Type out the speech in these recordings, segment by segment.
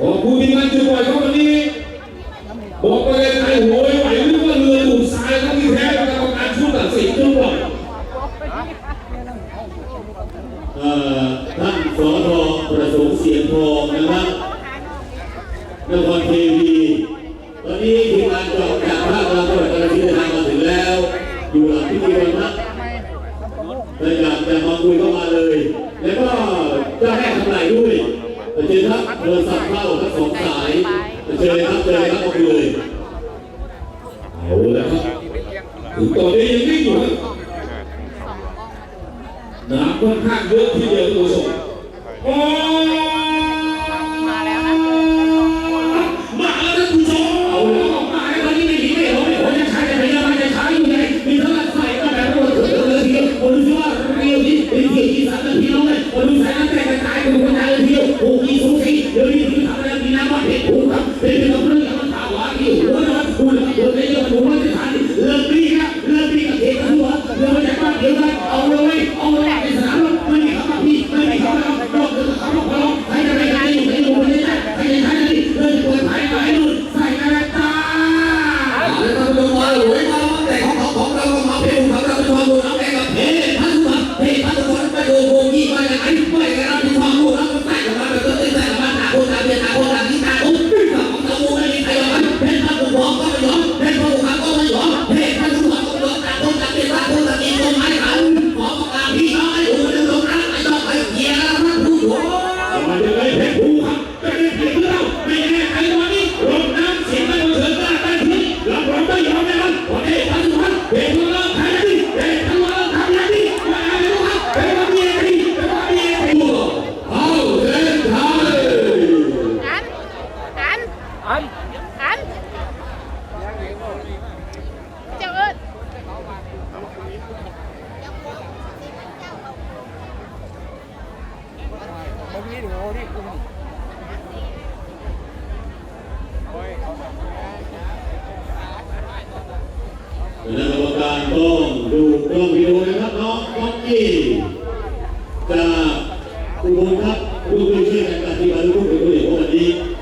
โอ้ผู้ที่มานจุดไฟอยเขาวันนี้บอกไปเลยไทยโหยไหวหรือว่าเรือดูดทรายต้องที่แท้กรรมการชุดตัดสินทุกคนท่านสอทอประสงค์เสียงทองนะครับนครเทวีตอนนี้ทีมงานจอดจา เจอครับเดินสับเข้าทั้งสองสายเจอครับเจอครับออกเลยเอาละครับถึงตอนนี้ยังวิ่งอยู่ครับน้ำค่อนข้างเยอะที่เดียวตัวส่ง ที่อีสานกันพี่น้องเลยคนอีสานแตกกระจายกันกระจายกันเที่ยวโอ้ยสงสัยเดี๋ยวนี้ที่ทำอะไรมีน้ำมันเห็ดผูกครับเป็นเรื่อง 우리 우 리. 그리고 땅 콩, 루 콩, 이동을 하고 꺾 기. 자, 우봉 탑, 우봉이 주의 갈까지 가지고 배우려고 하 니.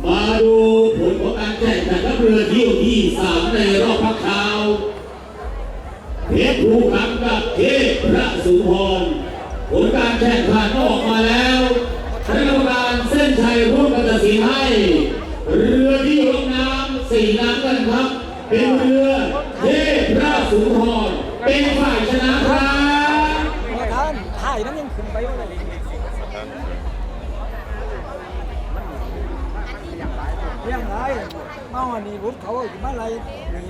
마 루, 본거 깡 패, 자, 그러면 기억이 상대로 박하 오. 대포 감 각, 대프라 수 혼. ผลการแข่งขันออกมาแล้วคณะกรรมการเส้นชัยร่วมกันตัดสินให้ เรือที่ลงน้ำสี่น้ำกันครับ เป็นเรือเทพราสุนทรเป็นฝ่ายชนะครับท่านถ่ายนั้นยังขึ้นไปว่าอะไรยังไงเมาอันนี้วุเขาอยู่มาอะไรหนี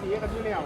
เสีกันอยู่แล้ว